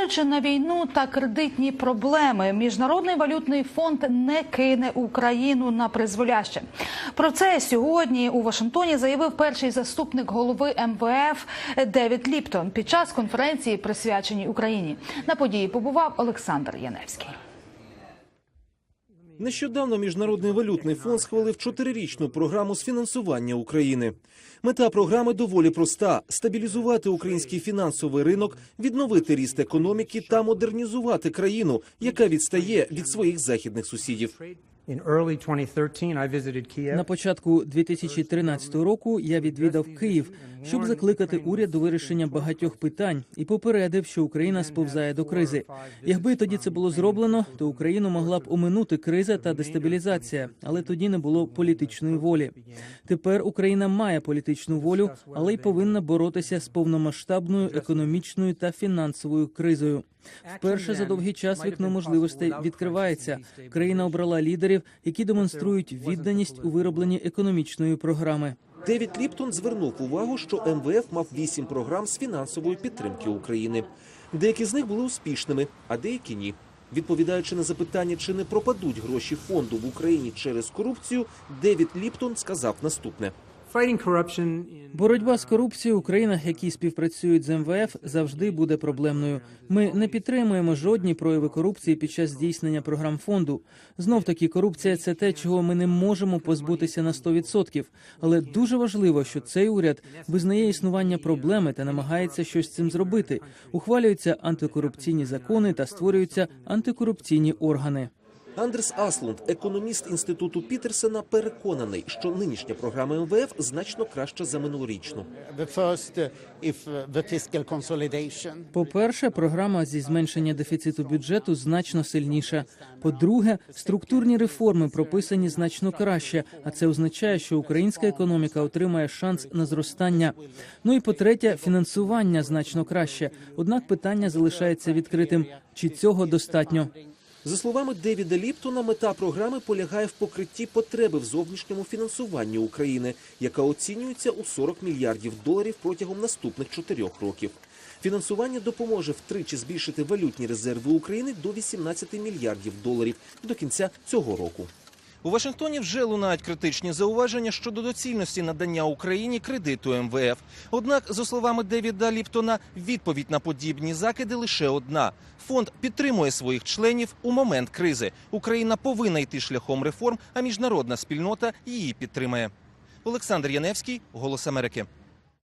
Незважаючи на війну та кредитні проблеми, міжнародний валютний фонд не кине Україну на призволяще. Про це сьогодні у Вашингтоні заявив перший заступник голови МВФ Девід Ліптон під час конференції, присвяченій Україні. На події побував Олександр Яневський. Нещодавно Міжнародний валютний фонд схвалив чотирирічну програму з фінансування України. Мета програми доволі проста: стабілізувати український фінансовий ринок, відновити ріст економіки та модернізувати країну, яка відстає від своїх західних сусідів. In early 2013, I visited Kiev. На початку 2013 року я відвідав Київ, щоб закликати уряд до вирішення багатьох питань і попередив, що Україна сповзає до кризи. Якби тоді це було зроблено, то Україну могла б оминути криза та дестабілізація, але тоді не було політичної волі. Тепер Україна має політичну волю, але й повинна боротися з повномасштабною економічною та фінансовою кризою. Вперше за довгий час вікно можливостей відкривається. Країна обрала лідерів, які демонструють відданість у виробленні економічної програми. Девід Ліптон звернув увагу, що МВФ мав вісім програм з фінансової підтримки України. Деякі з них були успішними, а деякі ні. Відповідаючи на запитання, чи не пропадуть гроші фонду в Україні через корупцію, Девід Ліптон сказав наступне. Fighting Боротьба з корупцією у країнах, які співпрацюють з МВФ, завжди буде проблемною. Ми не підтримуємо жодні прояви корупції під час здійснення програм фонду. Знов таки, корупція це те, чого ми не можемо позбутися на 100%. Але дуже важливо, що цей уряд визнає існування проблеми та намагається щось з цим зробити. Ухвалюються антикорупційні закони та створюються антикорупційні органи. Андрес Аслунд, економіст інституту Пітерсена, переконаний, що нинішня програма МВФ значно краща за минулорічну. Uh, uh, consolidation По-перше, програма зі зменшення дефіциту бюджету значно сильніша. По-друге, структурні реформи прописані значно краще, а це означає, що українська економіка отримає шанс на зростання. Ну і по-третє, фінансування значно краще. Однак питання залишається відкритим: чи цього достатньо? За словами Девіда Ліптона, мета програми полягає в покритті потреби в зовнішньому фінансуванні України, яка оцінюється у 40 мільярдів доларів протягом наступних чотирьох років. Фінансування допоможе втричі збільшити валютні резерви України до 18 мільярдів доларів до кінця цього року. У Вашингтоні вже лунають критичні зауваження щодо доцільності надання Україні кредиту МВФ. Однак, за словами Девіда Ліптона, відповідь на подібні закиди лише одна: фонд підтримує своїх членів у момент кризи. Україна повинна йти шляхом реформ, а міжнародна спільнота її підтримає. Олександр Яневський, Голос Америки.